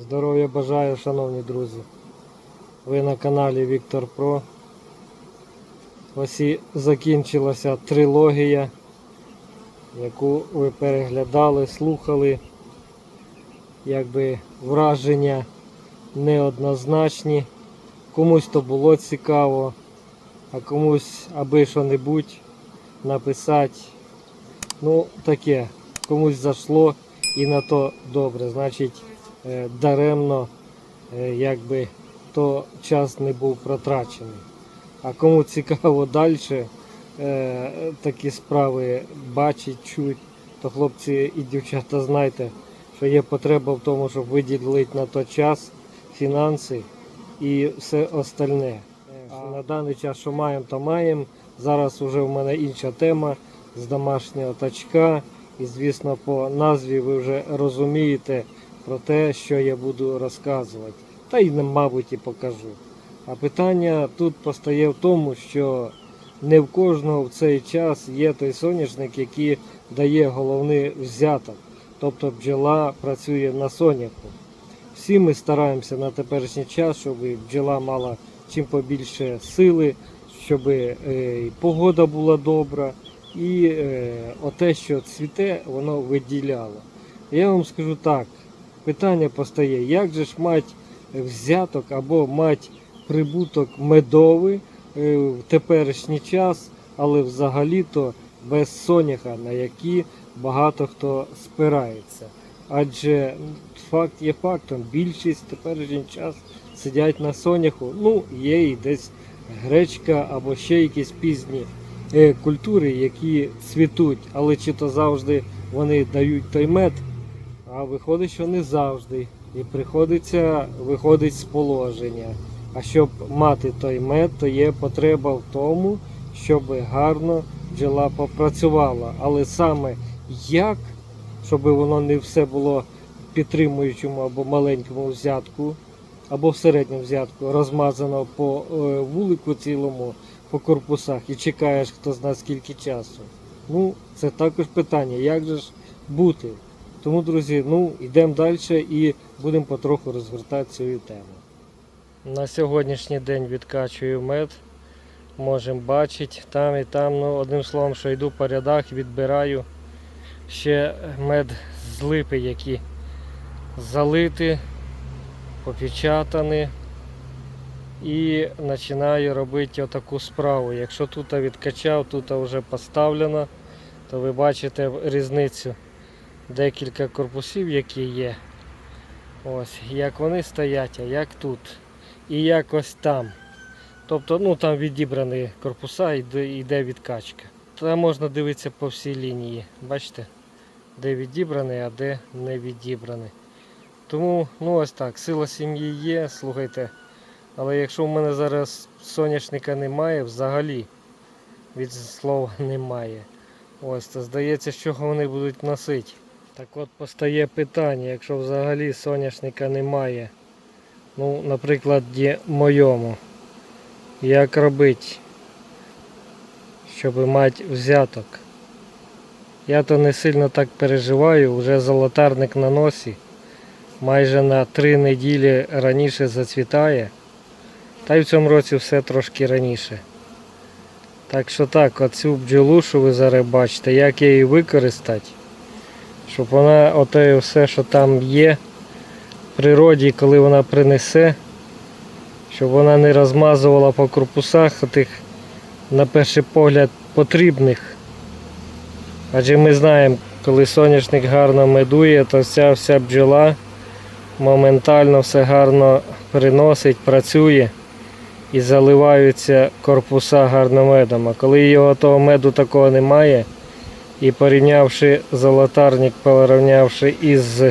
Здоров'я бажаю, шановні друзі. Ви на каналі Віктор Про. Ось і закінчилася трилогія, яку ви переглядали, слухали. Якби враження неоднозначні. Комусь то було цікаво, а комусь аби що-небудь написати. Ну, таке, комусь зайшло і на то добре. Значить, даремно, е, якби то час не був протрачений. А кому цікаво далі такі справи бачить, чуть, то хлопці і дівчата знайте, що є потреба в тому, щоб виділити на то час, фінанси і все остальне. А на даний час, що маємо, то маємо. Зараз вже в мене інша тема з домашнього тачка. І, звісно, по назві ви вже розумієте про те, що я буду розказувати. Та й, мабуть, і покажу. А питання тут постає в тому, що не в кожного в цей час є той соняшник, який дає головний взяток. Тобто бджола працює на соняху. Всі ми стараємося на теперішній час, щоб бджола мала чим побільше сили, щоб е, і погода була добра, і е, оте, що цвіте, воно виділяло. Я вам скажу так, питання постає, як же ж мати взяток або мати прибуток медовий е, в теперішній час, але взагалі-то без соняха, на які багато хто спирається. Адже факт є фактом, більшість теперішній час сидять на соняху. Ну, є і десь гречка або ще якісь пізні е, культури, які цвітуть, але чи то завжди вони дають той мед, а виходить, що не завжди. І приходиться виходить з положення. А щоб мати той мед, то є потреба в тому, щоб гарно бджола попрацювала. Але саме як, щоб воно не все було в підтримуючому або маленькому взятку, або в середньому взятку, розмазано по е, вулику цілому, по корпусах і чекаєш хто знає скільки часу. Ну, це також питання, як же ж бути. Тому, друзі, ну йдемо далі і будемо потроху розгортати цю тему. На сьогоднішній день відкачую мед. Можемо бачити там і там. Ну, одним словом, що йду по рядах, відбираю ще мед з липи, які залиті, попечатані. І починаю робити отаку справу. Якщо тут відкачав, тут вже поставлено, то ви бачите різницю. Декілька корпусів, які є. Ось, як вони стоять, а як тут. І як ось там. Тобто, ну там відібрані корпуса, йде, йде відкачка. Там можна дивитися по всій лінії. Бачите, де відібраний, а де не відібраний. Тому, ну ось так, сила сім'ї є, слухайте. Але якщо в мене зараз соняшника немає, взагалі від слова немає. Ось, то здається, що вони будуть носити. Так от постає питання, якщо взагалі соняшника немає, ну, наприклад, є моєму, як робити, щоб мати взяток? Я то не сильно так переживаю, вже золотарник на носі, майже на три неділі раніше зацвітає, та й в цьому році все трошки раніше. Так що так, оцю бджолу, що ви зараз бачите, як її використати, щоб вона оте все, що там є в природі, коли вона принесе, щоб вона не розмазувала по корпусах тих, на перший погляд, потрібних. Адже ми знаємо, коли соняшник гарно медує, то вся вся бджола моментально все гарно приносить, працює і заливаються корпуса гарно медом. А коли його того меду такого немає, і порівнявши золотарник, порівнявши із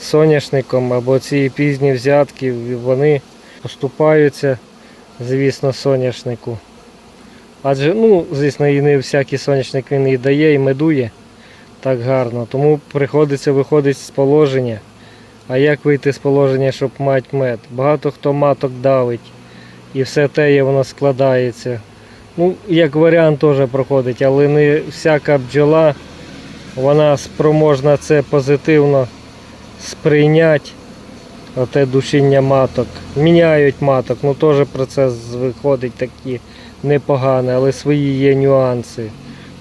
соняшником або ці пізні взятки, вони поступаються, звісно, соняшнику. Адже, ну, звісно, і не всякий соняшник він і дає, і медує так гарно. Тому приходиться виходити з положення. А як вийти з положення, щоб мати мед? Багато хто маток давить і все те воно складається. Ну, як варіант теж проходить, але не всяка бджола, вона спроможна це позитивно сприйняти оте душіння маток. Міняють маток, ну теж процес виходить такий непоганий, але свої є нюанси.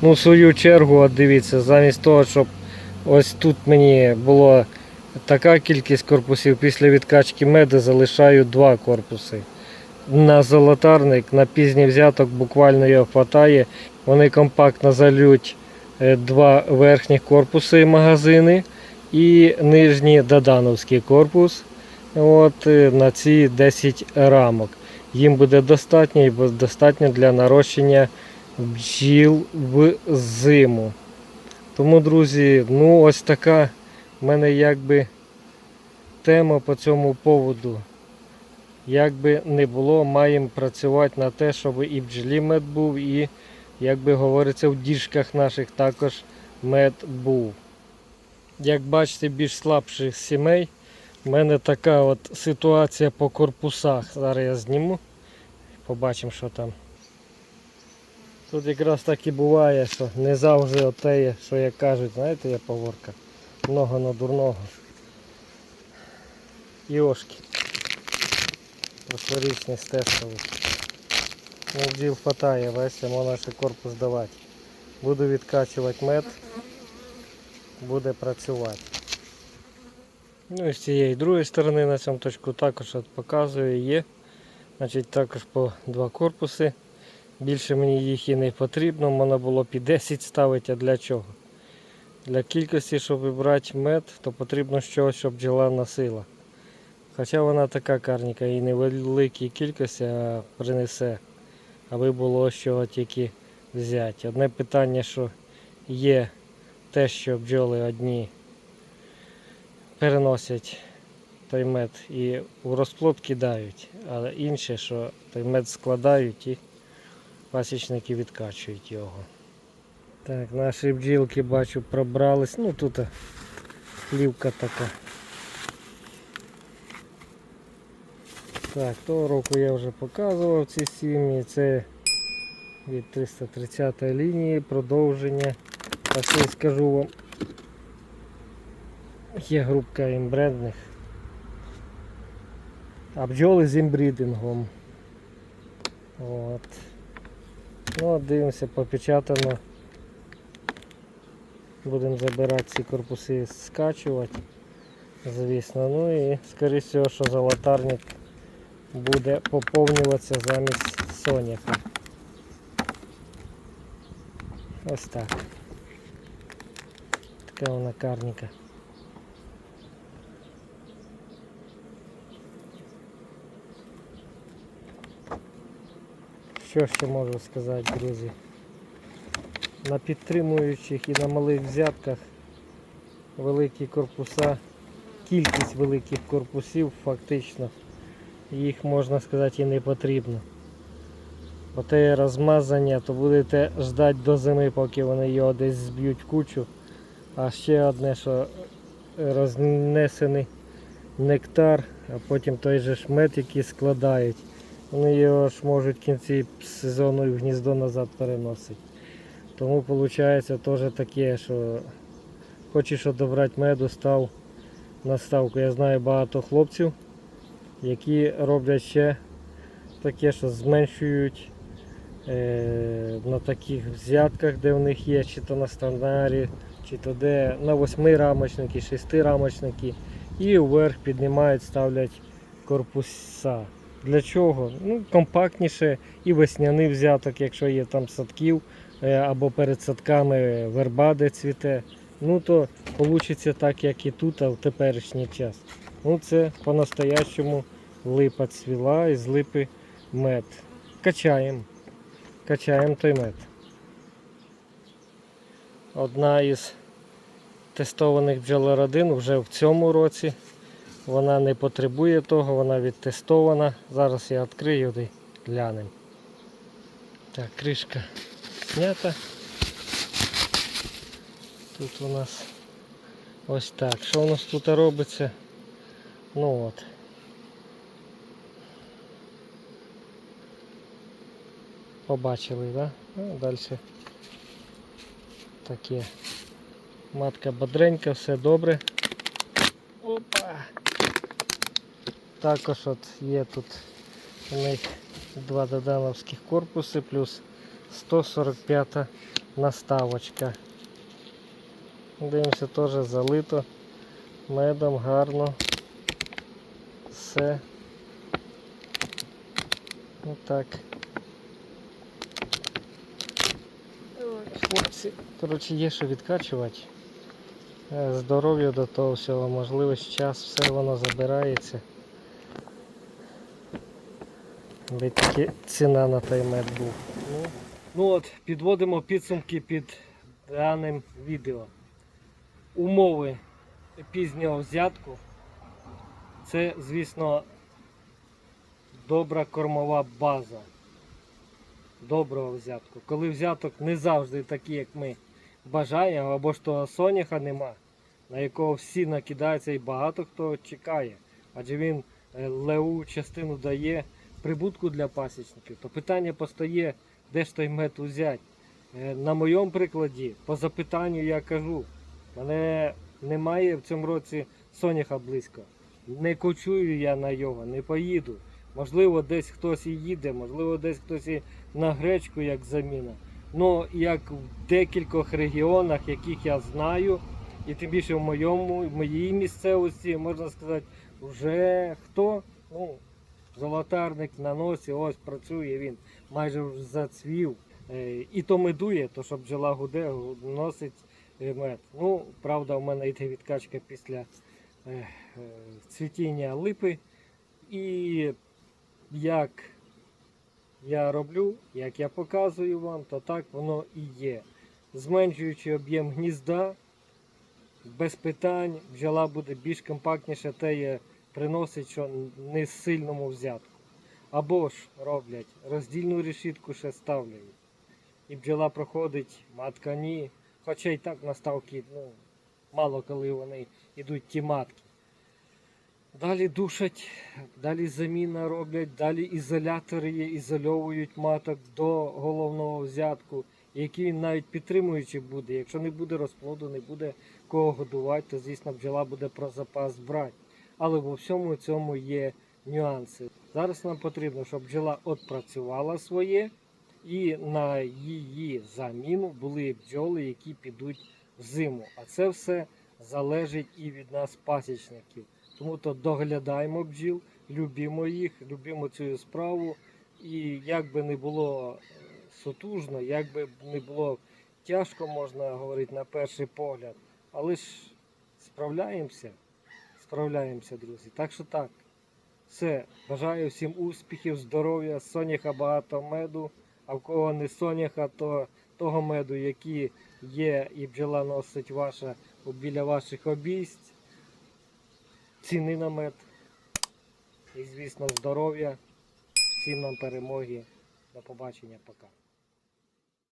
Ну, в свою чергу, от дивіться, замість того, щоб ось тут мені було така кількість корпусів, після відкачки меди залишаю два корпуси. На золотарник, на пізній взяток буквально його хватає. Вони компактно залють е, два верхніх корпуси магазини і нижній додановський корпус от, е, на ці 10 рамок. Їм буде достатньо і буде достатньо для нарощення бджіл в зиму. Тому, друзі, ну ось така в мене якби тема по цьому поводу. Як би не було, маємо працювати на те, щоб і бджолі мед був, і, як би говориться, в діжках наших також мед був. Як бачите, більш слабших сімей, в мене така от ситуація по корпусах. Зараз я зніму, побачимо, що там. Тут якраз так і буває, що не завжди отеє, що як кажуть, знаєте, є поговорка. Много на дурного. Йошки. Прошлорічний стесовий. Ну, бджіл хватає, весь можна ще корпус давати. Буду відкачувати мед, буде працювати. Ну і з цієї другої сторони на цьому точку також от показую є. Значить також по два корпуси. Більше мені їх і не потрібно, можна було і 10 ставити, а для чого? Для кількості, щоб вибрати мед, то потрібно щось, щоб бджола носила. Хоча вона така карніка і невеликій кількості принесе, аби було чого тільки взяти. Одне питання, що є те, що бджоли одні переносять той мед і у розплод кидають, а інше, що той мед складають і пасічники відкачують його. Так, наші бджілки бачу пробрались. Ну тут плівка така. Так, того року я вже показував ці сім'ї. Це від 330 лінії продовження. Ще й скажу вам. Є групка імбрендних. А бджоли з імбрідингом. От. Ну, дивимося, попечатано. Будемо забирати ці корпуси, скачувати, звісно. Ну і скоріше всього, що золотарник буде поповнюватися замість соняха. Ось так. Така вона карніка. Що ще можу сказати, друзі? На підтримуючих і на малих взятках великі корпуса, кількість великих корпусів фактично їх можна сказати і не потрібно. Оте розмазання, то будете ждати до зими, поки вони його десь зб'ють кучу. А ще одне, що рознесений нектар, а потім той же ж мед, який складають. Вони його ж можуть в кінці сезону і в гніздо назад переносити. Тому виходить теж таке, що хочеш одобрати меду, став на ставку. Я знаю багато хлопців, які роблять ще таке, що зменшують е, на таких взятках, де в них є, чи то на стандарі, чи то де на восьми рамочники, шести рамочники, і вверх піднімають, ставлять корпуса. Для чого? Ну, компактніше і весняний взяток, якщо є там садків е, або перед садками верба, де цвіте. Ну то вийде так, як і тут, а в теперішній час. Ну це по-настоящому липа цвіла і з липи мед. Качаємо. Качаємо той мед. Одна із тестованих бджолородин вже в цьому році. Вона не потребує того, вона відтестована. Зараз я відкрию і глянемо. Так, кришка знята. Тут у нас ось так. Що у нас тут робиться? Ну от. Побачили, да? Ну, далі таке. Матка бодренька, все добре. Опа! Також от є тут у них два додановських корпуси плюс 145 наставочка. Дивимося, теж залито медом гарно. Все. Отак. Хлопці, коротше, є що відкачувати. Е, Здоров'я до того всього, можливість, час, все воно забирається. Би тільки ціна на той мед був. Ну, ну от, підводимо підсумки під даним відео. Умови пізнього взятку. Це, звісно, добра кормова база. Доброго взятку. Коли взяток не завжди такий, як ми бажаємо, або ж того соняха нема, на якого всі накидаються і багато хто чекає. Адже він е, леву частину дає прибутку для пасічників, то питання постає, де ж той мед узяти. Е, На моєму прикладі, по запитанню я кажу, мене немає в цьому році соняха близько. Не кочую я на його, не поїду. Можливо, десь хтось і їде, можливо, десь хтось і на гречку як заміна. Ну, як в декількох регіонах, яких я знаю, і тим більше в моєму, в моїй місцевості, можна сказати, вже хто? Ну, золотарник на носі, ось працює він, майже вже зацвів. Е, І то медує, то що бджола гуде, носить е, мед. Ну, правда, в мене йде відкачка після цвітіння липи. І як я роблю, як я показую вам, то так воно і є. Зменшуючи об'єм гнізда, без питань, бджола буде більш компактніше, те є приносить, що не сильному взятку. Або ж роблять роздільну решітку ще ставлять. І бджола проходить, матка ні. Хоча і так наставки, ну, мало коли вони йдуть ті матки. Далі душать, далі заміна роблять, далі ізолятори є, ізольовують маток до головного взятку, який навіть підтримуючи буде. Якщо не буде розплоду, не буде кого годувати, то звісно бджола буде про запас брати. Але во всьому цьому є нюанси. Зараз нам потрібно, щоб бджола відпрацювала своє, і на її заміну були бджоли, які підуть в зиму. А це все залежить і від нас, пасічників. Тому то доглядаємо бджіл, любимо їх, любимо цю справу. І як би не було е, сутужно, як би не було тяжко, можна говорити на перший погляд, але ж справляємося, справляємося, друзі. Так що так, все. Бажаю всім успіхів, здоров'я, соняха багато меду, а в кого не соняха, то того меду, який є і бджола носить ваша біля ваших обійсть ціни на мед. І, звісно, здоров'я. Всім нам перемоги. До побачення, пока.